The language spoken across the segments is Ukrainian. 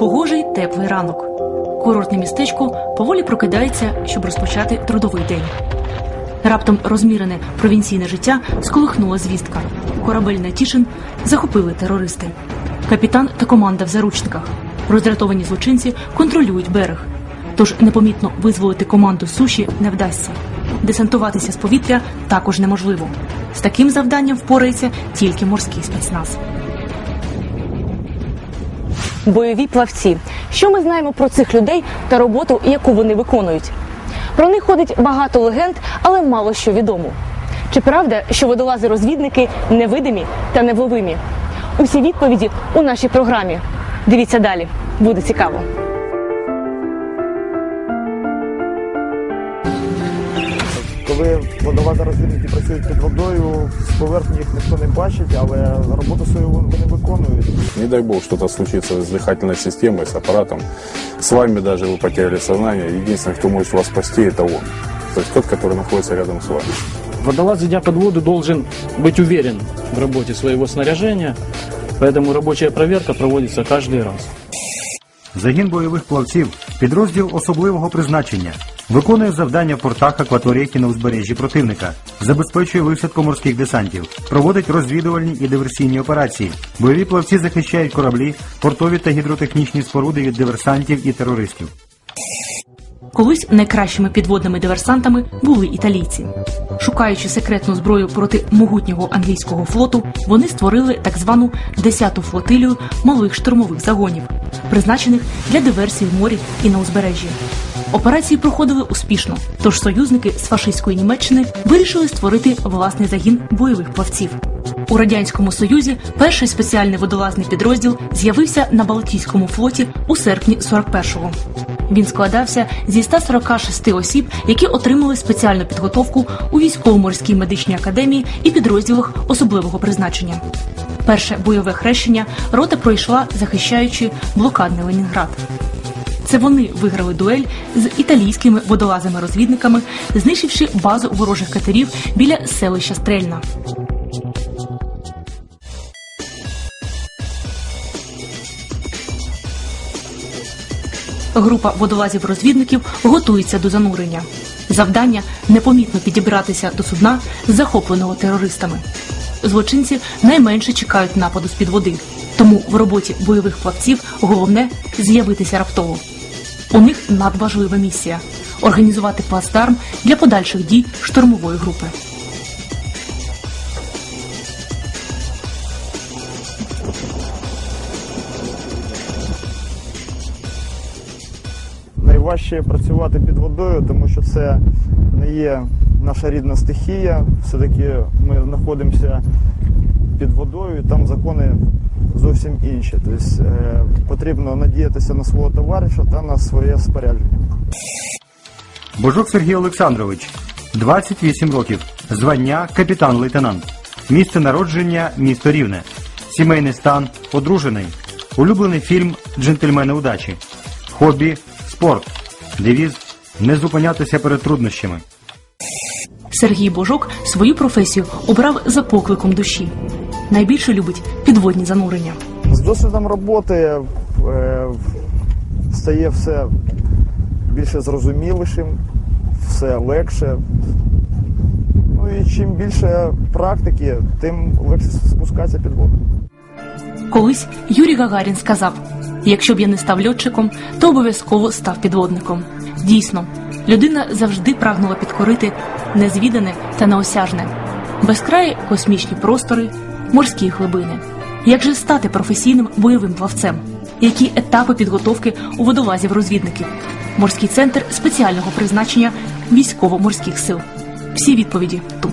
Погожий теплий ранок. Курортне містечко поволі прокидається, щоб розпочати трудовий день. Раптом розмірене провінційне життя сколихнула звістка. Корабель Натішин захопили терористи. Капітан та команда в заручниках. Роздратовані злочинці контролюють берег. Тож непомітно визволити команду суші не вдасться. Десантуватися з повітря також неможливо. З таким завданням впорається тільки морський спецназ. Бойові плавці. Що ми знаємо про цих людей та роботу, яку вони виконують? Про них ходить багато легенд, але мало що відомо. Чи правда, що водолази-розвідники невидимі та невловимі? Усі відповіді у нашій програмі. Дивіться далі, буде цікаво. Коли водолази розвідники працюють під водою, з поверхні їх ніхто не бачить, але роботу свою вони виконують. Не дай бог что-то случится с дыхательной системой, с аппаратом. С вами даже вы потеряли сознание. Единственный, кто может вас спасти, это он. То есть тот, который находится рядом с вами. Водолаз, идя под воду, должен быть уверен в работе своего снаряжения, поэтому рабочая проверка проводится каждый раз. Загін бойових плавців підрозділ особливого призначення. Виконує завдання в портах акваторії на узбережжі противника, забезпечує висадку морських десантів, проводить розвідувальні і диверсійні операції. Бойові плавці захищають кораблі, портові та гідротехнічні споруди від диверсантів і терористів. Колись найкращими підводними диверсантами були італійці. Шукаючи секретну зброю проти могутнього англійського флоту, вони створили так звану 10-ту флотилію малих штурмових загонів, призначених для диверсій в морі і на узбережжі. Операції проходили успішно, тож союзники з фашистської Німеччини вирішили створити власний загін бойових плавців. У радянському союзі перший спеціальний водолазний підрозділ з'явився на Балтійському флоті у серпні 41-го. Він складався зі 146 осіб, які отримали спеціальну підготовку у військово-морській медичній академії і підрозділах особливого призначення. Перше бойове хрещення рота пройшла, захищаючи блокадний Ленінград. Це вони виграли дуель з італійськими водолазами-розвідниками, знищивши базу ворожих катерів біля селища Стрельна. Група водолазів-розвідників готується до занурення. Завдання непомітно підібратися до судна, захопленого терористами. Злочинці найменше чекають нападу з під води, тому в роботі бойових плавців головне з'явитися раптово. У них надважлива місія організувати плацдарм для подальших дій штурмової групи. Найважче працювати під водою, тому що це не є наша рідна стихія. Все-таки ми знаходимося під водою, і там закони зовсім інші. Тобто е, потрібно надіятися на свого товариша та на своє спорядження. Божук Сергій Олександрович, 28 років, звання капітан-лейтенант, місце народження місто Рівне, сімейний стан одружений, улюблений фільм Джентльмени удачі, хобі спорт, девіз не зупинятися перед труднощами. Сергій Божок свою професію обрав за покликом душі. Найбільше любить підводні занурення. З досвідом роботи е, стає все більше зрозумілішим, все легше. Ну і чим більше практики, тим легше спускатися під воду. Колись Юрій Гагарін сказав: якщо б я не став льотчиком, то обов'язково став підводником. Дійсно, людина завжди прагнула підкорити незвідане та неосяжне, безкраї космічні простори, морські глибини. Як же стати професійним бойовим плавцем? Які етапи підготовки у водолазів розвідників? Морський центр спеціального призначення військово-морських сил. Всі відповіді тут.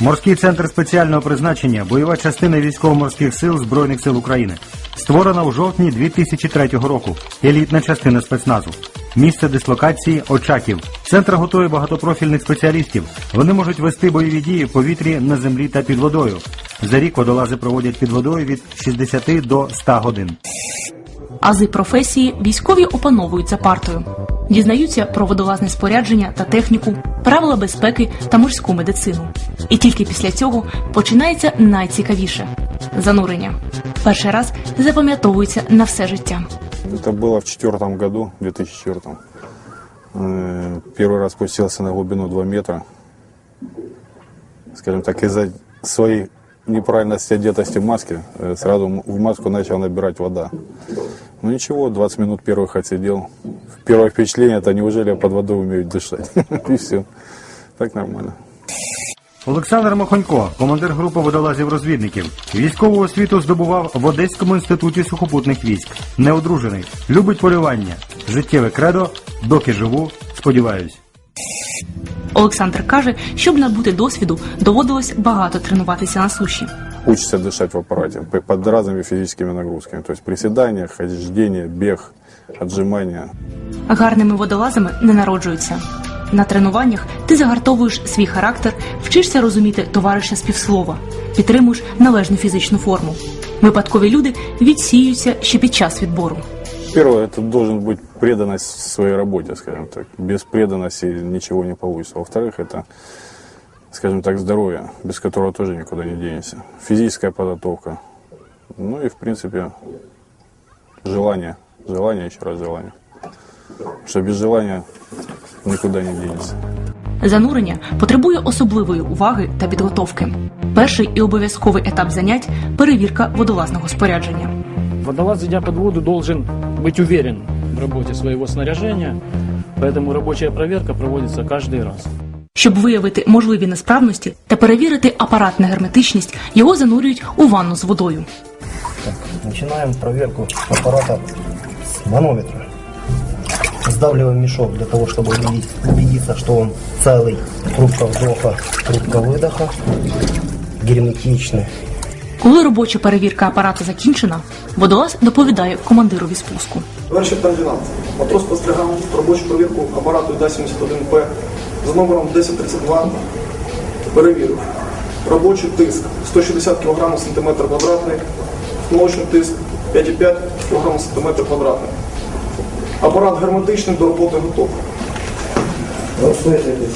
Морський центр спеціального призначення, бойова частина військово-морських сил Збройних сил України. Створена у жовтні 2003 року. Елітна частина спецназу. Місце дислокації Очаків. Центр готує багатопрофільних спеціалістів. Вони можуть вести бойові дії в повітрі, на землі та під водою. За рік водолази проводять під водою від 60 до 100 годин. Ази професії військові опановують за партою, дізнаються про водолазне спорядження та техніку, правила безпеки та морську медицину. І тільки після цього починається найцікавіше занурення. перший раз запам'ятовується на все життя. Это было в четвертом году, в 2004. Э, Первый раз спустился на глубину 2 метра. Скажем так, из-за своей неправильности одетости маски, э, сразу в маску начал набирать вода. Ну ничего, 20 минут первых отсидел. Первое впечатление, это неужели я под водой умею дышать? И все. Так нормально. Олександр Махонько, командир групи водолазів-розвідників. Військову освіту здобував в Одеському інституті сухопутних військ. Неодружений. Любить полювання. Життєве кредо. Доки живу, сподіваюсь. Олександр каже, щоб набути досвіду, доводилось багато тренуватися на суші. Учишься дышать в аппарате п- под разными физическими нагрузками. То есть приседания, хождение, бег, отжимания. Гарними водолазами не народжуються. На тренуваннях ти загартовуєш свій характер, вчишся розуміти товариша співслова, підтримуєш належну фізичну форму. Випадкові люди відсіюються ще під час відбору. Первое, это должен быть преданность своей работе, скажем так. Без преданности ничего не получится. Во-вторых, это, скажем так, здоровье, без которого тоже никуда не денешься. Физическая подготовка. Ну и, в принципе, желание. Желание, еще раз желание. Потому что без желания никуда не денешься. Занурення потребує особливої уваги та підготовки. Перший і обов'язковий етап занять перевірка водолазного спорядження. Водолаз, идя под воду, должен быть уверен в работе своего снаряжения, поэтому рабочая проверка проводится каждый раз. Щоб виявити можливі несправності та перевірити апарат на герметичність, його занурюють у ванну з водою. Начинаем проверку аппарата с манометра. Сдавливаем мешок для того, чтобы убедить- убедиться, что он целый. Трубка вдоха, трубка выдоха, герметичный. Коли робоча перевірка апарату закінчена, водолаз доповідає командирові спуску. Товариш лейтенант, матрос спостерігав робочу провірку апарату ІДА-71П за номером 1032. Перевірив. Робочий тиск 160 кг на сантиметр квадратний, молочний тиск 5,5 кг на сантиметр квадратний. Апарат герметичний до роботи готовий. Розписуйтесь.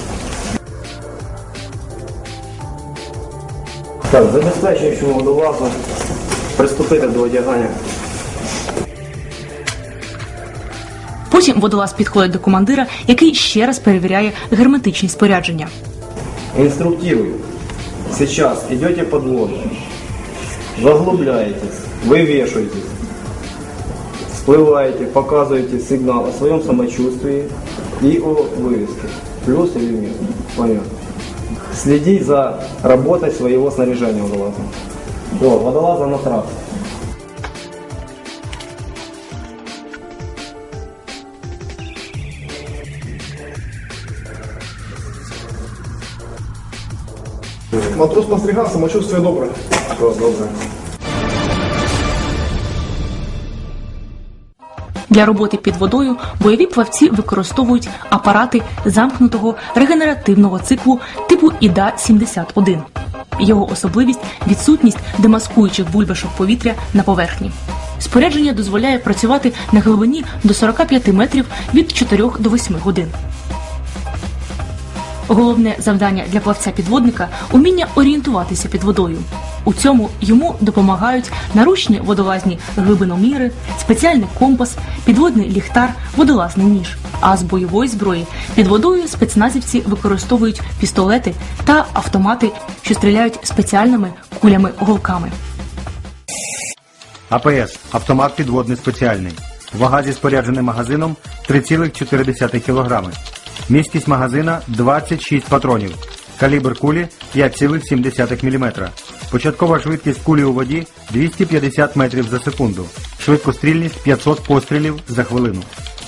Так, забезпечуючому водолазу приступити до одягання. Потім водолаз підходить до командира, який ще раз перевіряє герметичність спорядження. Инструктирую. Сейчас идете под воду, заглубляетесь, вывешиваетесь, всплываете, показываете сигнал о своем самочувствии и о вывеске. Плюс или минус. Понятно. Следить за работой своего снаряжения водолаза. Все, водолаза на трассе. Матрос спостерігав, самочувствие добре. Добре. Для роботи під водою бойові плавці використовують апарати замкнутого регенеративного циклу типу ІДА-71. Його особливість відсутність демаскуючих бульбашок повітря на поверхні. Спорядження дозволяє працювати на глибині до 45 метрів від 4 до 8 годин. Головне завдання для плавця-підводника уміння орієнтуватися під водою. У цьому йому допомагають наручні водолазні глибиноміри, спеціальний компас, підводний ліхтар, водолазний ніж. А з бойової зброї під водою спецназівці використовують пістолети та автомати, що стріляють спеціальними кулями-голками. АПС автомат підводний спеціальний. Вага зі спорядженим магазином 3,4 кг. Місткість магазина 26 патронів. Калібр кулі 5,7 мм. Початкова швидкість кулі у воді 250 метрів за секунду. Швидкострільність 500 пострілів за хвилину.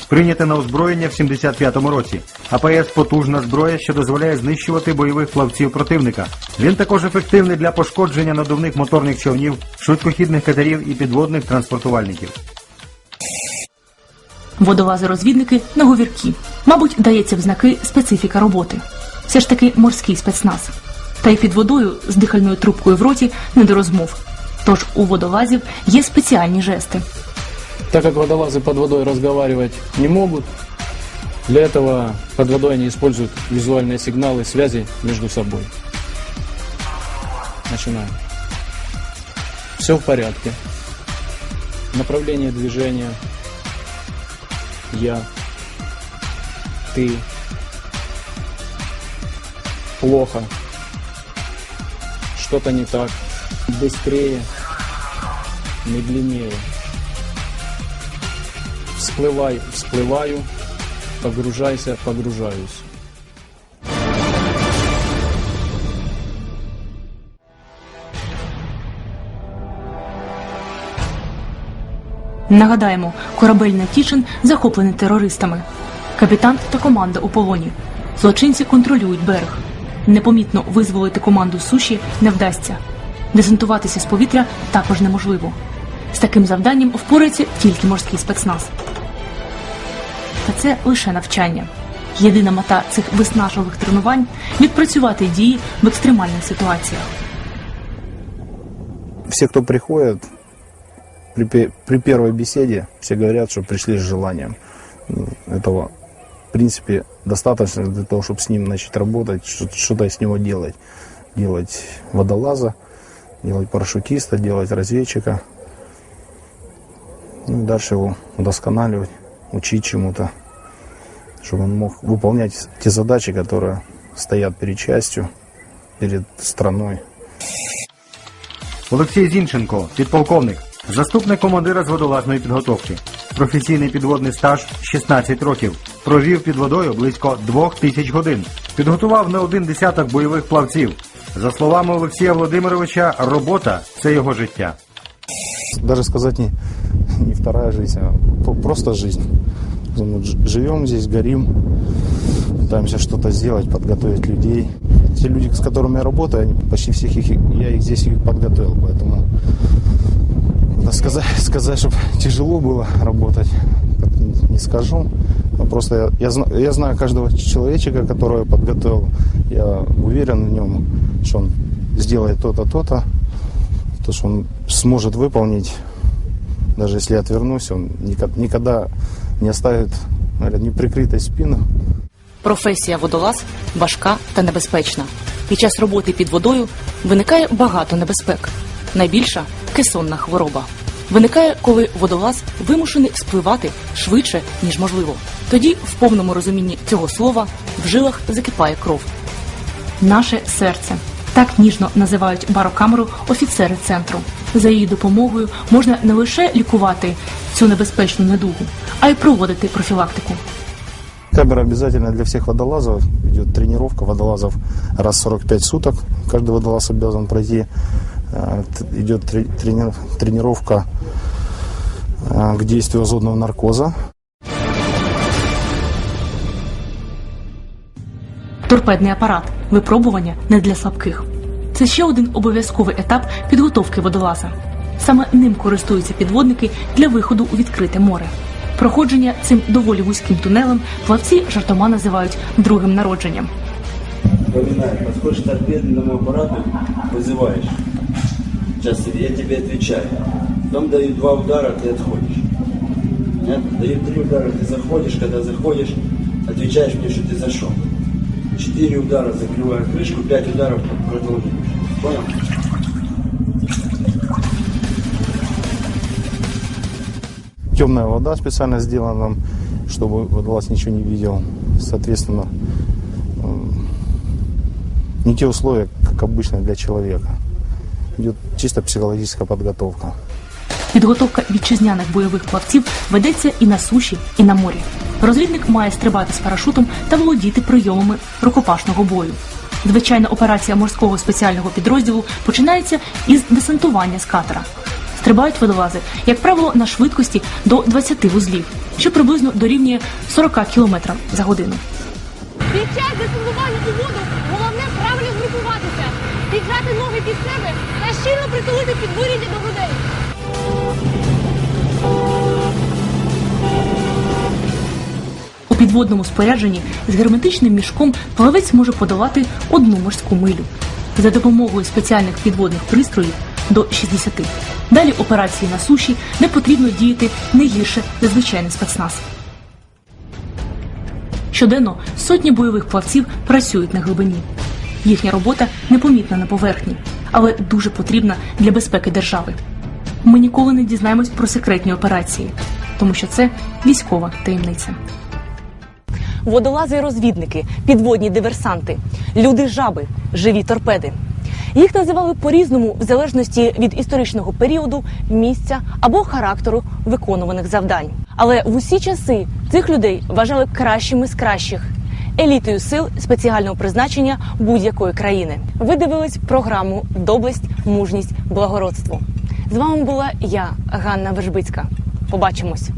Прийняте на озброєння в 75-му році. АПС потужна зброя, що дозволяє знищувати бойових плавців противника. Він також ефективний для пошкодження надувних моторних човнів, швидкохідних катерів і підводних транспортувальників. Водолази-розвідники на говірки. Мабуть, дається в знаки специфіка роботи. Все ж таки морський спецназ. Та й під водою з дихальною трубкою в роті не до розмов. Тож у водолазів є спеціальні жести. Так как водолазы под водой разговаривать не могут, для этого под водой они используют визуальные сигналы связи между собой. Начинаем. Все в порядке. направление движения, я, ты, плохо, что-то не так, быстрее, медленнее. Всплывай, всплываю, погружайся, погружаюсь. Нагадаємо, корабель Натішин захоплений терористами. Капітан та команда у полоні. Злочинці контролюють берег. Непомітно визволити команду суші не вдасться. Десантуватися з повітря також неможливо. З таким завданням впорається тільки морський спецназ. Та це лише навчання. Єдина мета цих виснажливих тренувань відпрацювати дії в екстремальних ситуаціях. все, кто приходит, при, при первой беседе все говорят, что пришли с желанием. Ну, Этого, в принципе, достаточно для того, чтобы с ним начать работать, что- что-то с него делать. Делать водолаза, делать парашютиста, делать разведчика. Ну и дальше его удосконаливать, учить чему-то, чтобы он мог выполнять те задачи, которые стоят перед частью, перед страной. Олексій Зінченко, підполковник, заступник командира з водолазної підготовки. Професійний підводний стаж 16 років. Провів під водою близько двох тисяч годин. Підготував не один десяток бойових плавців. За словами Олексія Володимировича, робота це його життя. даже сказать не, не вторая жизнь, а по- просто жизнь. Мы ж- живем здесь, горим, пытаемся что-то сделать, подготовить людей. Те люди, с которыми я работаю, они, почти всех их, я их здесь и подготовил, поэтому да, сказать, сказать, чтобы тяжело было работать, так не- не скажу. Просто я, я, я знаю каждого человечка, которого я подготовил. Я уверен в нем, что он сделает то-то, то-то, то, что он сможет выполнить, даже если я отвернусь, он никогда не оставит говорят, неприкрытой спину. Професія водолаз важка та небезпечна. Під час роботи під водою виникає багато небезпек. Найбільша кесонна хвороба. Виникає, коли водолаз вимушений спливати швидше, ніж можливо. Тоді, в повному розумінні цього слова, в жилах закипає кров. Наше серце. Так ніжно називають барокамеру офіцери центру. За її допомогою можна не лише лікувати цю небезпечну недугу, а й проводити профілактику. Камера обязательно для всех водолазов. Идет тренировка водолазов раз в 45 суток. Каждый водолаз обязан пройти Э, т- Идет трени- трени- тренировка э, к действию азотного наркоза. Торпедний апарат випробування не для слабких. Це ще один обов'язковий етап підготовки водолаза. Саме ним користуються підводники для виходу у відкрите море. Проходження цим доволі вузьким тунелем плавці жартома називають другим народженням. Вспоминай, подходишь к торпедному аппарату, вызываешь. Сейчас я тебе отвечаю. Потом дают два удара, ты отходишь. Понятно? Дают три удара, ты заходишь. Когда заходишь, отвечаешь мне, что ты зашел. Четыре удара закрываю крышку, пять ударов продолжим. Понял? Темная вода специально сделана чтобы водолаз ничего не видел. Соответственно, м, не те условия, как обычно для человека. Идет чисто психологическая подготовка. Підготовка вітчизняних бойових плавців ведеться і на суші, і на морі. Розвідник має стрибати з парашутом та володіти прийомами рукопашного бою. Звичайна операція морського спеціального підрозділу починається із десантування з катера. Стрибають водолази, як правило, на швидкості до 20 вузлів, що приблизно дорівнює 40 км за годину. Під час десантування у воду піджати ноги під себе та щільно притулити підборіддя до грудей. У підводному спорядженні з герметичним мішком плавець може подолати одну морську милю за допомогою спеціальних підводних пристроїв до 60. Далі операції на суші не потрібно діяти не гірше за звичайний спецназ. Щоденно сотні бойових плавців працюють на глибині. Їхня робота непомітна на поверхні, але дуже потрібна для безпеки держави. ми ніколи не дізнаємось про секретні операції, тому що це військова таємниця. водолази розвідники, підводні диверсанти, люди жаби, живі торпеди. Їх називали по-різному в залежності від історичного періоду, місця або характеру виконуваних завдань. Але в усі часи цих людей вважали кращими з кращих. Елітою сил спеціального призначення будь-якої країни. Ви дивились програму Доблесть, мужність, благородство. З вами була я, Ганна Вержбицька. Побачимось.